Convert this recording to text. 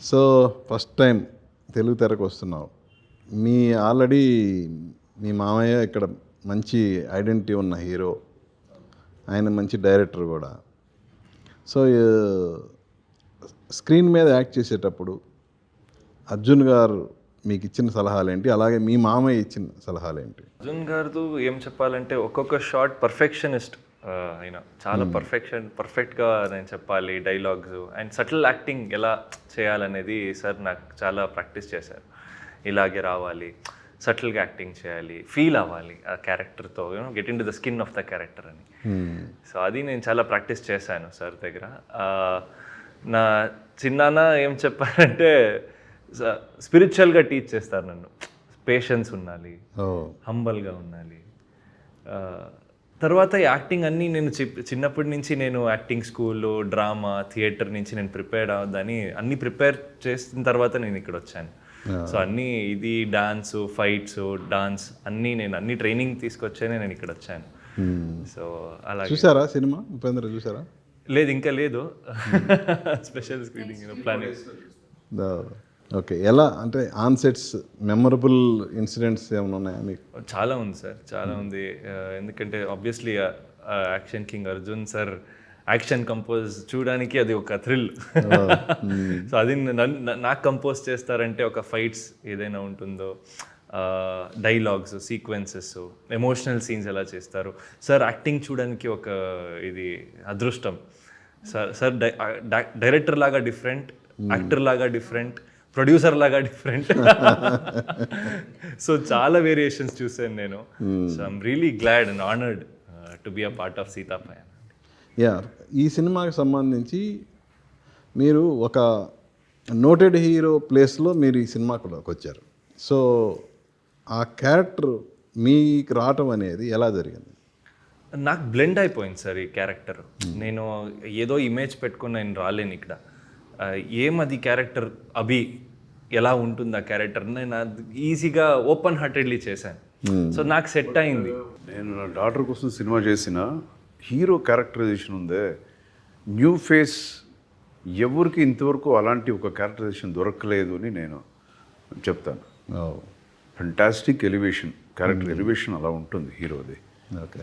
So first time Telugu తెరకు వస్తున్నావు. మీ ఆల్రెడీ మీ మామయ్య ఇక్కడ మంచి ఐడెంటిటీ ఉన్న హీరో. ఆయన మంచి డైరెక్టర్ కూడా. సో స్క్రీన్ మీద యాక్ట్ చేసేటప్పుడు అర్జున్ గారు మీకు ఇచ్చిన సలహాలు ఏంటి అలాగే మీ మామయ్య ఇచ్చిన సలహాలు ఏంటి అర్జున్ గారితో ఏం చెప్పాలంటే ఒక్కొక్క షార్ట్ పర్ఫెక్షనిస్ట్. ఆయన చాలా పర్ఫెక్షన్ పర్ఫెక్ట్గా నేను చెప్పాలి డైలాగ్స్ అండ్ సటిల్ యాక్టింగ్ ఎలా చేయాలనేది సార్ నాకు చాలా ప్రాక్టీస్ చేశారు. ఇలాగే రావాలి సటిల్గా యాక్టింగ్ చేయాలి ఫీల్ అవ్వాలి ఆ క్యారెక్టర్తో you know get into the skin of the character అని. సో అది నేను చాలా ప్రాక్టీస్ చేశాను సార్ దగ్గర. నా చిన్నాన్న ఏం చెప్పారంటే స్పిరిచువల్గా టీచ్ చేస్తారు నన్ను. పేషెన్స్ ఉండాలి హంబల్గా ఉండాలి. తర్వాత యాక్టింగ్ అన్నీ నేను చి- చిన్నప్పటి నుంచి నేను యాక్టింగ్ స్కూల్లో డ్రామా థియేటర్ నుంచి నేను ప్రిపేర్ అవుదని అన్నీ ప్రిపేర్ చేసిన తర్వాత నేను ఇక్కడ వచ్చాను. సో అన్నీ ఇది డాన్స్ ఫైట్స్ డాన్స్ అన్నీ నేను అన్ని ట్రైనింగ్ తీసుకొచ్చానే నేను ఇక్కడ వచ్చాను. సో అలా చూసారా సినిమా? ఉపేంద్ర చూసారా? లేదు ఇంకా లేదు. Special screening planning. ఓకే ఎలా? అంటే ఆన్ సెట్స్ మెమరబుల్ ఇన్సిడెంట్స్ ఏమైనా ఉన్నాయా మీకు? చాలా ఉంది సార్ చాలా ఉంది. ఎందుకంటే obviously action king Arjun sir action compose చూడడానికి అది ఒక థ్రిల్ సో అది నన్ను- నా- నాకు కంపోజ్ చేస్తారంటే ఒక ఫైట్స్ ఏదైనా ఉంటుందో డైలాగ్స్ సీక్వెన్సెస్ ఎమోషనల్ సీన్స్ ఎలా చేస్తారు. సార్ యాక్టింగ్ చూడడానికి ఒక ఇది అదృష్టం. సార్ సార్ డైరెక్టర్ లాగా డిఫరెంట్ యాక్టర్ లాగా డిఫరెంట్ ప్రొడ్యూసర్ లాగా డిఫరెంట్ సో చాలా వేరియేషన్స్ చూసాను నేను. So I'm really glad and honoured to be a part of సీతాపయ yeah ఈ సినిమాకి సంబంధించి మీరు ఒక నోటెడ్ హీరో ప్లేస్లో మీరు ఈ సినిమాకి వచ్చారు. సో ఆ క్యారెక్టర్ మీకు రావటం అనేది ఎలా జరిగింది? నాకు బ్లెండ్ అయిపోయింది సార్ ఈ క్యారెక్టర్ నేను ఏదో ఇమేజ్ పెట్టుకుని నేను రాలేను ఇక్కడ. ఏమది క్యారెక్టర్ అభి? ఎలా ఉంటుంది ఆ క్యారెక్టర్? నేను ఈజీగా ఓపెన్ హార్టెడ్లీ చేశాను సో నాకు సెట్ అయింది. నేను నా డాటర్ కోసం సినిమా చేసిన హీరో క్యారెక్టరైజేషన్ ఉందే. న్యూ ఫేస్ ఎవరికి ఇంతవరకు అలాంటి ఒక క్యారెక్టరైజేషన్ దొరకలేదు అని నేను చెప్తాను. ఫంటాస్టిక్ ఎలివేషన్ క్యారెక్టర్ ఎలివేషన్ అలా ఉంటుంది హీరోది. ఓకే